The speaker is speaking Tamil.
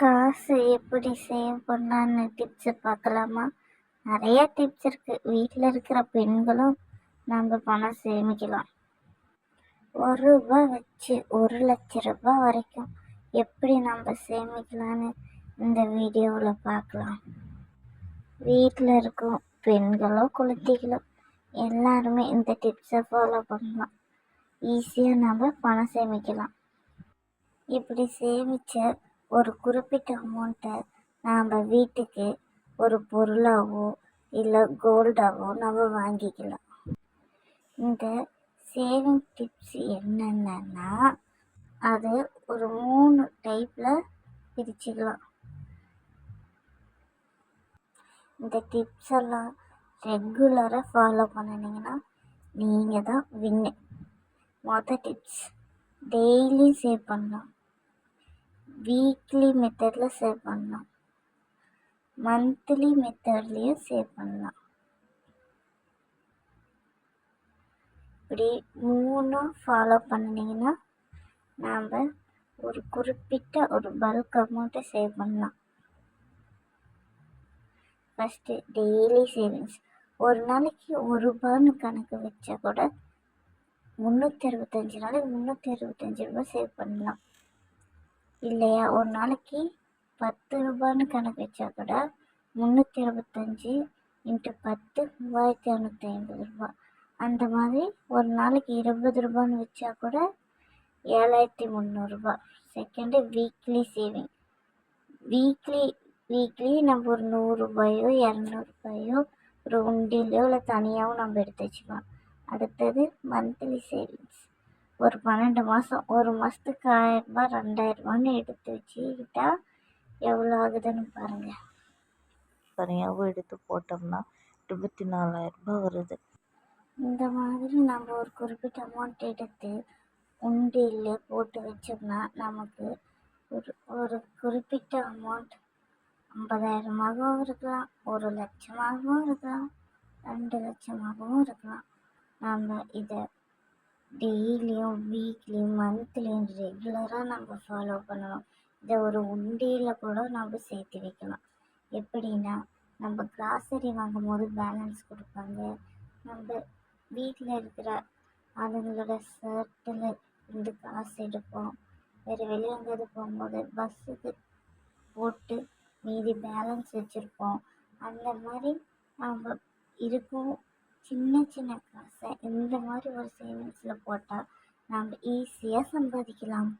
காசு எப்படி சேவ் பண்ணலான்னு டிப்ஸை பார்க்கலாமா? நிறைய டிப்ஸ் இருக்குது வீட்டில் இருக்கிற பெண்களும் நம்ம பணம் சேமிக்கலாம். ஒரு ரூபா வச்சு ஒரு லட்ச ரூபாய் வரைக்கும் எப்படி நம்ம சேமிக்கலான்னு இந்த வீடியோவில் பார்க்கலாம். வீட்டில் இருக்கும் பெண்களோ குழந்தைகளோ எல்லாருமே இந்த டிப்ஸை ஃபாலோ பண்ணலாம். ஈஸியாக நம்ம பணம் சேமிக்கலாம். இப்படி சேமித்த ஒரு குறிப்பிட்ட அமௌண்ட்டை நாம் வீட்டுக்கு ஒரு பொருளாகவோ இல்லை கோல்டாகவோ நம்ம வாங்கிக்கலாம். இந்த சேவிங் டிப்ஸ் என்னென்னா அது ஒரு மூணு டைப்பில் பிரிச்சுக்கலாம். இந்த டிப்ஸ் எல்லாம் ரெகுலராக ஃபாலோ பண்ணினீங்கன்னா நீங்கள் தான் வின்னு மொதல் டிப்ஸ் டெய்லியும் சேவ் பண்ணலாம். வீக்லி மெத்தடில் சேவ் பண்ணலாம் மந்த்லி மெத்தட்லேயும் சேவ் பண்ணலாம் இப்படி மூணும் ஃபாலோ பண்ணினீங்கன்னா நாம் ஒரு குறிப்பிட்ட ஒரு பல்க் அமௌண்ட்டை சேவ் பண்ணலாம். ஃபஸ்ட்டு டெய்லி சேவிங்ஸ் ஒரு நாளைக்கு ஒரு ரூபான்னு கணக்கு வச்சா கூட முந்நூற்றி அறுபத்தஞ்சு நாளைக்கு முந்நூற்றி அறுபத்தஞ்சு ரூபா சேவ் பண்ணலாம். இல்லையா? ஒரு நாளைக்கு பத்து ரூபான்னு கணக்கு வச்சா கூட முந்நூற்றி அறுபத்தஞ்சி இன்ட்டு பத்து மூவாயிரத்தி இரநூத்தி ஐம்பது ரூபா. அந்த மாதிரி ஒரு நாளைக்கு இருபது ரூபான்னு வச்சா கூட ஏழாயிரத்தி முந்நூறுரூபா second weekly saving weekly weekly நம்ம ஒரு நூறுரூபாயோ இரநூறுபாயோ ஒரு உண்டிலையோ இல்லை தனியாகவும் நம்ம எடுத்து வச்சுக்கலாம். அடுத்தது மந்த்லி சேவிங்ஸ் ஒரு பன்னெண்டு மாதம் ஒரு மாதத்துக்கு ஆயிரரூபா ரெண்டாயிரரூபான்னு எடுத்து வச்சுக்கிட்டா எவ்வளோ ஆகுதுன்னு பாருங்கள் தனியாகவும் எடுத்து போட்டோம்னா இருபத்தி நாலாயிரரூபா வருது. இந்த மாதிரி நம்ம ஒரு குறிப்பிட்ட அமௌண்ட் எடுத்து உண்டியில் போட்டு வச்சோம்னா நமக்கு ஒரு ஒரு குறிப்பிட்ட அமௌண்ட் ஐம்பதாயிரமாகவும் இருக்கலாம் ஒரு லட்சமாகவும் இருக்கலாம் ரெண்டு லட்சமாகவும் இருக்கலாம். நம்ம இதை டெய்லியும் வீக்லியும் மந்த்லியும் ரெகுலராக நம்ம ஃபாலோ பண்ணணும். இதை ஒரு உண்டியில் கூட நம்ம சேர்த்து வைக்கலாம் எப்படின்னா நம்ம கிராசரி வாங்கும்போது பேலன்ஸ் கொடுப்பாங்க. நம்ம வீட்டில் இருக்கிற அதுங்களோட ஷர்ட்டில் இருந்து காசு எடுப்போம். வேறு வெளியே எங்கேயாவது போகும்போது பஸ்ஸுக்கு போட்டு மீதி பேலன்ஸ் வச்சுருப்போம். அந்த மாதிரி நம்ம இருக்கும் சின்ன சின்ன காசை இந்த மாதிரி ஒரு சேவிங்ஸில் போட்டால் நம்ம ஈஸியாக சம்பாதிக்கலாம்.